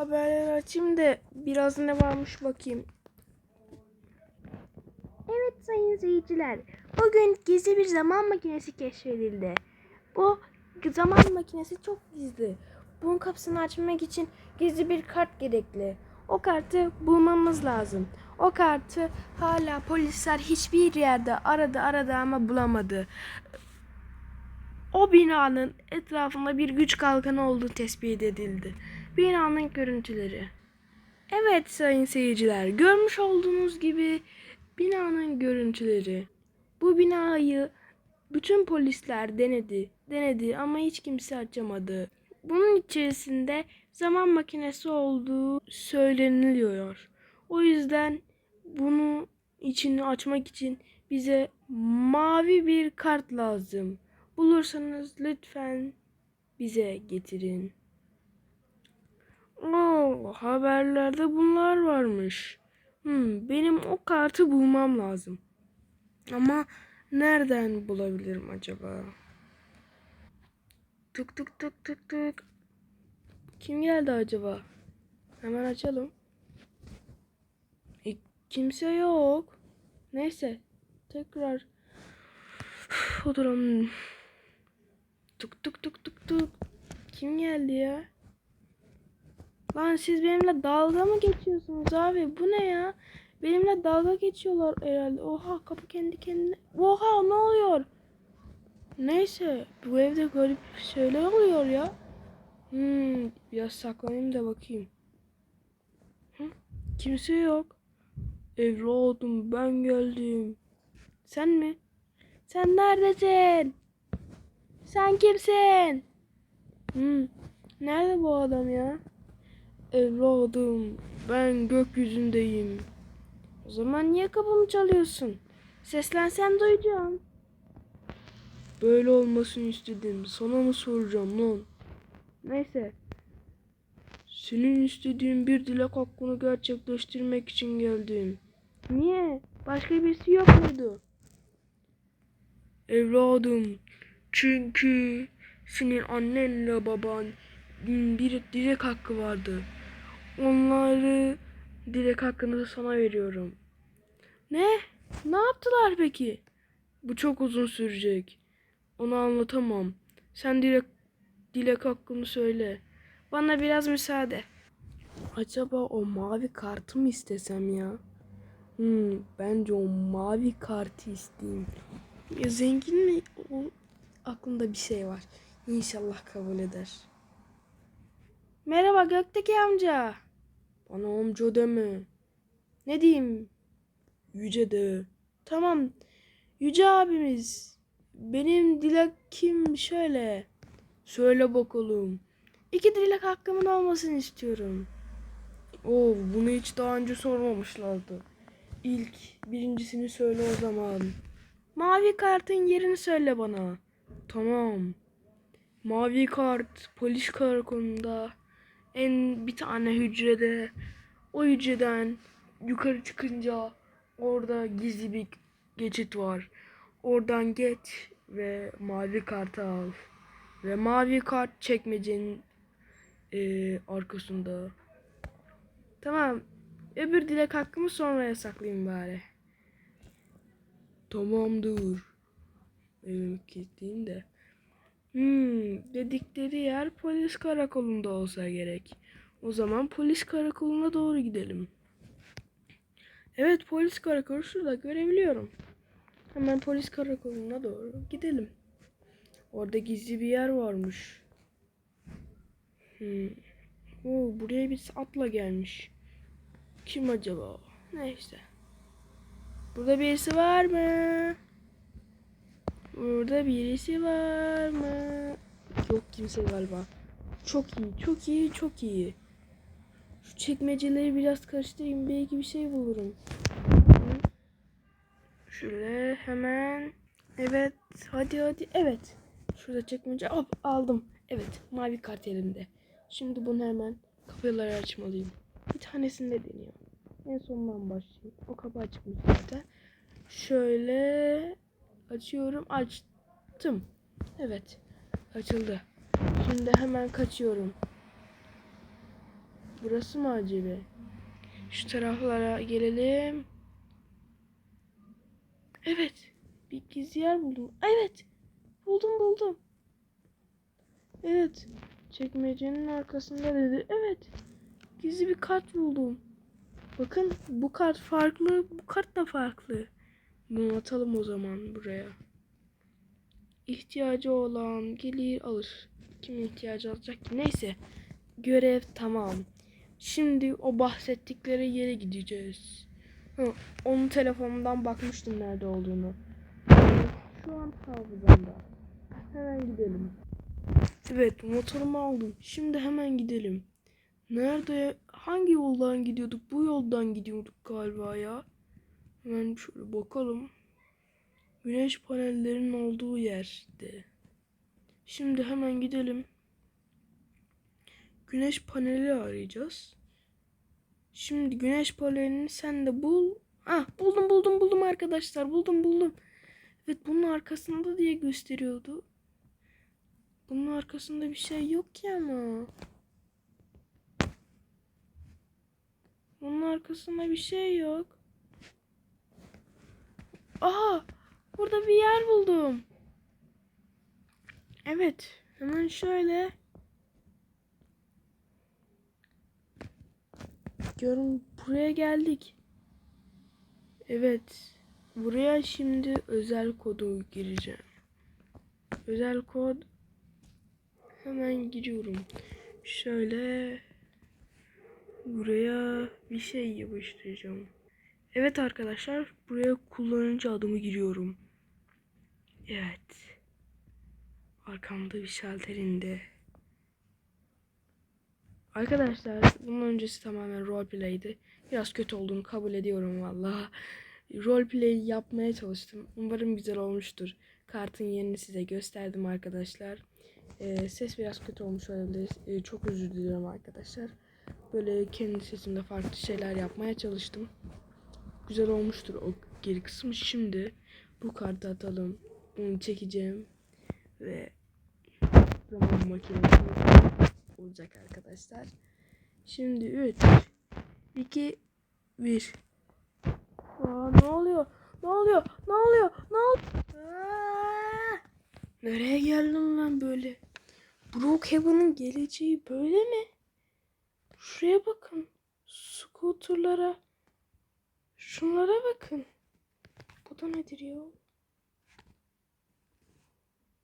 haberleri açayım da biraz ne varmış bakayım. Evet sayın seyirciler. Bugün gizli bir zaman makinesi keşfedildi. Bu zaman makinesi çok gizli. Bunun kapısını açmak için gizli bir kart gerekli. O kartı bulmamız lazım. O kartı hala polisler hiçbir yerde aradı aradı ama bulamadı. O binanın etrafında bir güç kalkanı olduğu tespit edildi. Binanın görüntüleri. Evet sayın seyirciler, görmüş olduğunuz gibi binanın görüntüleri. Bu binayı bütün polisler denedi, denedi ama hiç kimse açamadı. Bunun içerisinde zaman makinesi olduğu söyleniliyor. O yüzden bunu içini açmak için bize mavi bir kart lazım. Bulursanız lütfen bize getirin. Oo, haberlerde bunlar varmış. Hmm, benim o kartı bulmam lazım. Ama nereden bulabilirim acaba? Tık tık tık tık tık. Kim geldi acaba? Hemen açalım. E, kimse yok. Neyse. Tekrar oturalım. Tık tık tık tık tık. Kim geldi ya? Lan siz benimle dalga mı geçiyorsunuz abi? Bu ne ya? Benimle dalga geçiyorlar herhalde. Oha kapı kendi kendine. Oha ne oluyor? Neyse bu evde garip şeyler oluyor ya. Hmm, biraz saklanayım da bakayım. Hı? Kimse yok. Evladım ben geldim. Sen mi? Sen neredesin? Sen kimsin? Hmm, nerede bu adam ya? Evladım ben gökyüzündeyim. O zaman niye kapımı çalıyorsun? Seslensen duyacağım. Böyle olmasını istedim. Sana mı soracağım lan? Neyse. Senin istediğin bir dilek hakkını gerçekleştirmek için geldim. Niye? Başka birisi yok muydu? Evladım. Çünkü senin annenle baban bir dilek hakkı vardı. Onları dilek hakkını sana veriyorum. Ne? Ne yaptılar peki? Bu çok uzun sürecek. Onu anlatamam. Sen dilek dilek hakkını söyle. Bana biraz müsaade. Acaba o mavi kartı mı istesem ya? Hmm, bence o mavi kartı isteyeyim. Ya zengin mi? O aklında bir şey var. İnşallah kabul eder. Merhaba Gökteki amca. Bana amca deme. Ne diyeyim? Yüce de. Tamam. Yüce abimiz. Benim dilekim şöyle. Söyle bakalım. İki dilek hakkımın olmasını istiyorum. Oo, bunu hiç daha önce sormamışlardı. İlk birincisini söyle o zaman. Mavi kartın yerini söyle bana. Tamam. Mavi kart polis karakolunda en bir tane hücrede o hücreden yukarı çıkınca orada gizli bir geçit var. Oradan geç ve mavi kartı al. Ve mavi kart çekmecenin eee, arkasında. Tamam. Öbür dilek hakkımı sonra yasaklayayım bari. Tamamdır. Evimi kilitleyeyim de. Hmm, dedikleri yer polis karakolunda olsa gerek. O zaman polis karakoluna doğru gidelim. Evet polis karakolu şurada görebiliyorum. Hemen polis karakoluna doğru gidelim. Orada gizli bir yer varmış. Hmm. Oo, buraya bir atla gelmiş. Kim acaba? Neyse. Burada birisi var mı? Burada birisi var mı? Yok kimse galiba. Çok iyi, çok iyi, çok iyi. Şu çekmeceleri biraz karıştırayım. Belki bir şey bulurum. Şöyle hemen. Evet. Hadi hadi. Evet. Şurada çekmece. Hop aldım. Evet. Mavi kart elimde. Şimdi bunu hemen kapıları açmalıyım. Bir tanesinde deniyorum. En sondan başlayayım. O kapı açıkmış zaten. Şöyle açıyorum. Açtım. Evet. Açıldı. Şimdi hemen kaçıyorum. Burası mı acaba? Şu taraflara gelelim. Evet. Bir gizli yer buldum. Evet. Buldum buldum. Evet. Çekmecenin arkasında dedi. Evet. Gizli bir kart buldum. Bakın bu kart farklı. Bu kart da farklı. Bunu atalım o zaman buraya. İhtiyacı olan gelir alır. Kimin ihtiyacı olacak ki? Neyse. Görev tamam. Şimdi o bahsettikleri yere gideceğiz. Hı, onun telefonundan bakmıştım nerede olduğunu. Şu an hafızamda. Hemen gidelim. Evet motorumu aldım. Şimdi hemen gidelim. Nerede? Hangi yoldan gidiyorduk? Bu yoldan gidiyorduk galiba ya. Hemen şöyle bakalım. Güneş panellerinin olduğu yerde. Şimdi hemen gidelim. Güneş paneli arayacağız. Şimdi güneş panelini sen de bul. Ah buldum buldum buldum arkadaşlar. Buldum buldum. Evet bunun arkasında diye gösteriyordu. Bunun arkasında bir şey yok ki ama. Bunun arkasında bir şey yok. Aha! Burada bir yer buldum. Evet. Hemen şöyle. Görün buraya geldik. Evet. Buraya şimdi özel kodu gireceğim. Özel kod hemen giriyorum. Şöyle buraya bir şey yapıştıracağım. Evet arkadaşlar buraya kullanıcı adımı giriyorum. Evet. Arkamda bir şalterinde. Arkadaşlar bunun öncesi tamamen roleplay'di. Biraz kötü olduğunu kabul ediyorum valla. Roleplay yapmaya çalıştım. Umarım güzel olmuştur. Kartın yerini size gösterdim arkadaşlar. Ee, ses biraz kötü olmuş olabilir. Ee, çok özür diliyorum arkadaşlar. Böyle kendi sesimde farklı şeyler yapmaya çalıştım. Güzel olmuştur o geri kısmı. Şimdi bu kartı atalım. Bunu çekeceğim. Ve zaman makinesi olacak arkadaşlar. Şimdi 3 2 1 Aa, ne oluyor? Ne oluyor? Ne oluyor? Ne oluyor? Nereye geldim ben böyle? Brookhaven'ın geleceği böyle mi? Şuraya bakın. Scooter'lara. Şunlara bakın. Bu da nedir ya?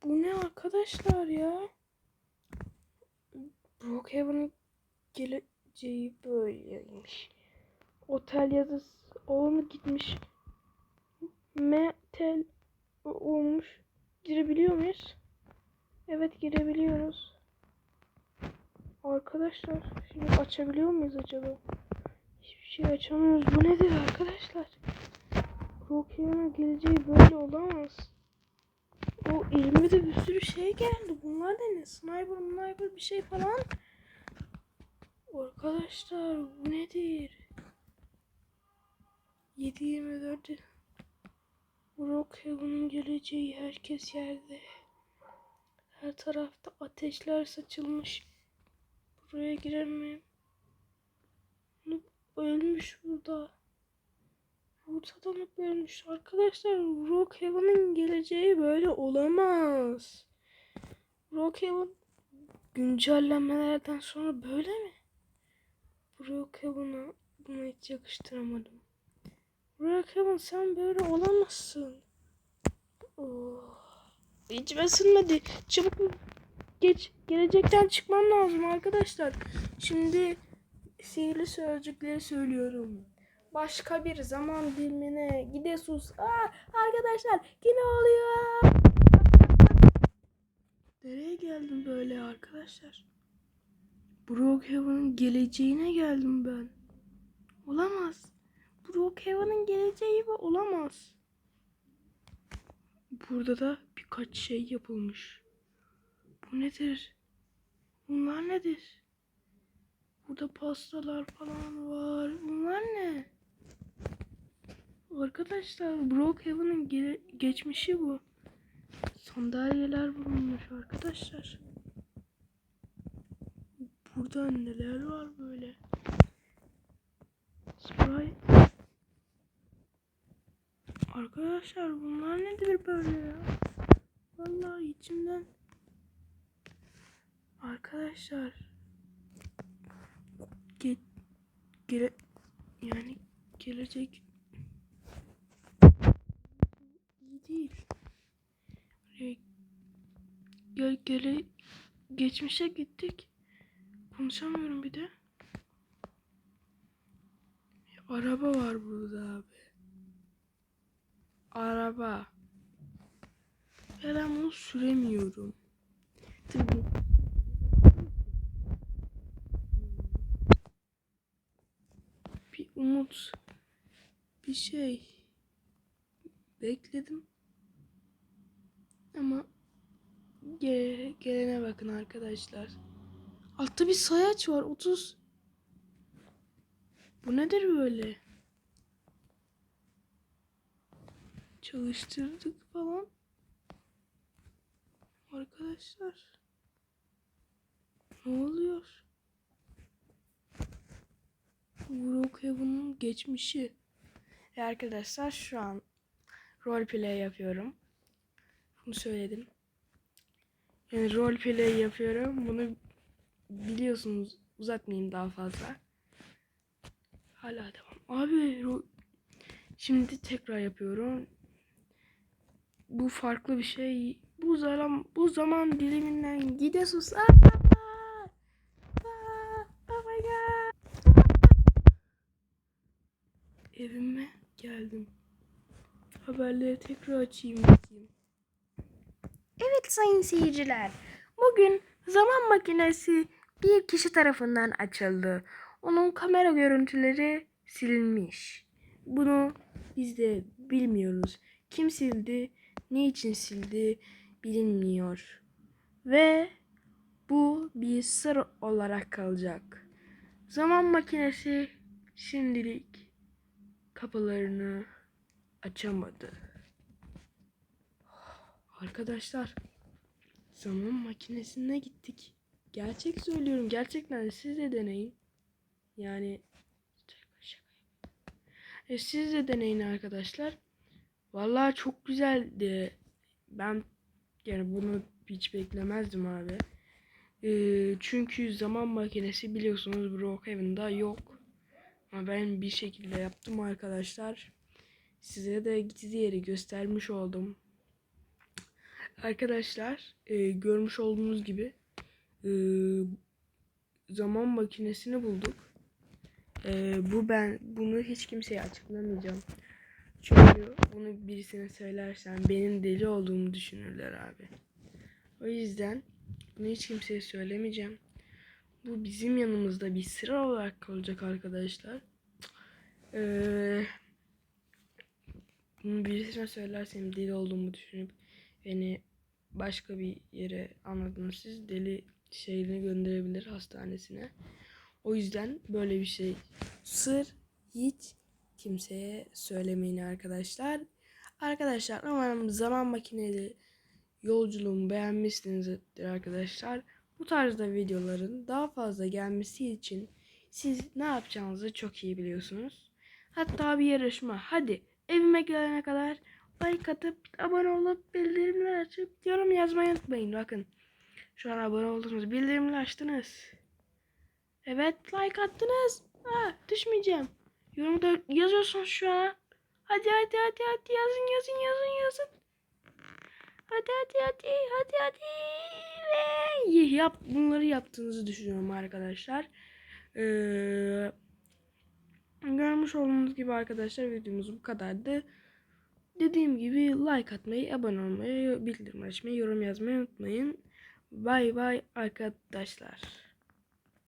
Bu ne arkadaşlar ya? Brookhaven'ın geleceği böyleymiş. Otel yazısı o mu gitmiş? Metel olmuş. Girebiliyor muyuz? Evet girebiliyoruz. Arkadaşlar şimdi açabiliyor muyuz acaba? Şey açamıyoruz. Bu nedir arkadaşlar? Brookhaven'ın geleceği böyle olamaz. O elime bir sürü şey geldi. Bunlar da ne? Sniper, sniper bir şey falan. Arkadaşlar bu nedir? 7-24 Brookhaven'ın geleceği herkes yerde. Her tarafta ateşler saçılmış. Buraya giremem. Ölmüş burada. Da Noob ölmüş. Arkadaşlar Brookhaven'ın geleceği böyle olamaz. Brookhaven güncellemelerden sonra böyle mi? Brookhaven'a bunu hiç yakıştıramadım. Brookhaven sen böyle olamazsın. Oh. İçime sinmedi. Çabuk geç. Gelecekten çıkmam lazım arkadaşlar. Şimdi sihirli sözcükleri söylüyorum. Başka bir zaman dilimine gide sus. Aa, arkadaşlar yine oluyor. Nereye geldim böyle arkadaşlar? Brookhaven'ın geleceğine geldim ben. Olamaz. Brookhaven'ın geleceği olamaz. Burada da birkaç şey yapılmış. Bu nedir? Bunlar nedir? Burada pastalar falan var. Bunlar ne? Arkadaşlar Brookhaven'ın ge geçmişi bu. Sandalyeler bulunmuş arkadaşlar. Burada neler var böyle? Sprite. Arkadaşlar bunlar nedir böyle ya? Vallahi içimden. Arkadaşlar ge gele yani gelecek iyi değil. Gel gele geçmişe gittik. Konuşamıyorum bir de. Araba var burada abi. Araba. Ve ben bunu süremiyorum. Tabii. Bir umut. Bir şey. Bekledim. Ama ge gelene bakın arkadaşlar. Altta bir sayaç var. 30. Bu nedir böyle? Çalıştırdık falan. Arkadaşlar. Ne oluyor? Brookhaven'ın geçmişi. Ve arkadaşlar şu an roleplay yapıyorum. Bunu söyledim. Yani roleplay yapıyorum. Bunu biliyorsunuz. Uzatmayayım daha fazla. Hala devam. Abi şimdi tekrar yapıyorum. Bu farklı bir şey. Bu zaman bu zaman diliminden gide sus. Aa! Evime geldim. Haberleri tekrar açayım bakayım. Evet sayın seyirciler. Bugün zaman makinesi bir kişi tarafından açıldı. Onun kamera görüntüleri silinmiş. Bunu biz de bilmiyoruz. Kim sildi, ne için sildi bilinmiyor. Ve bu bir sır olarak kalacak. Zaman makinesi şimdilik kapılarını açamadı. Arkadaşlar zaman makinesine gittik. Gerçek söylüyorum gerçekten siz de deneyin. Yani e, siz de deneyin arkadaşlar. Vallahi çok güzeldi. Ben yani bunu hiç beklemezdim abi. E, çünkü zaman makinesi biliyorsunuz Brookhaven'da yok. Ama ben bir şekilde yaptım arkadaşlar. Size de gizli yeri göstermiş oldum. Arkadaşlar e, görmüş olduğunuz gibi e, zaman makinesini bulduk. E, bu ben bunu hiç kimseye açıklamayacağım. Çünkü bunu birisine söylersen benim deli olduğumu düşünürler abi. O yüzden bunu hiç kimseye söylemeyeceğim. Bu bizim yanımızda bir sıra olarak kalacak arkadaşlar. Ee, bunu birisine söylersem deli olduğumu düşünüp beni başka bir yere anladınız siz deli şeyini gönderebilir hastanesine. O yüzden böyle bir şey sır hiç kimseye söylemeyin arkadaşlar. Arkadaşlar umarım zaman makineli yolculuğumu beğenmişsinizdir arkadaşlar. Bu tarzda videoların daha fazla gelmesi için siz ne yapacağınızı çok iyi biliyorsunuz. Hatta bir yarışma. Hadi evime gelene kadar like atıp abone olup bildirimleri açıp yorum yazmayı unutmayın. Bakın şu an abone oldunuz. Bildirimleri açtınız. Evet like attınız. Ha, düşmeyeceğim. Yorumda yazıyorsunuz şu an. Hadi hadi hadi hadi yazın yazın yazın yazın. Hadi hadi hadi hadi hadi. Yap bunları yaptığınızı düşünüyorum arkadaşlar. Ee, görmüş olduğunuz gibi arkadaşlar videomuz bu kadardı. Dediğim gibi like atmayı, abone olmayı, bildirim açmayı, yorum yazmayı unutmayın. Bay bay arkadaşlar.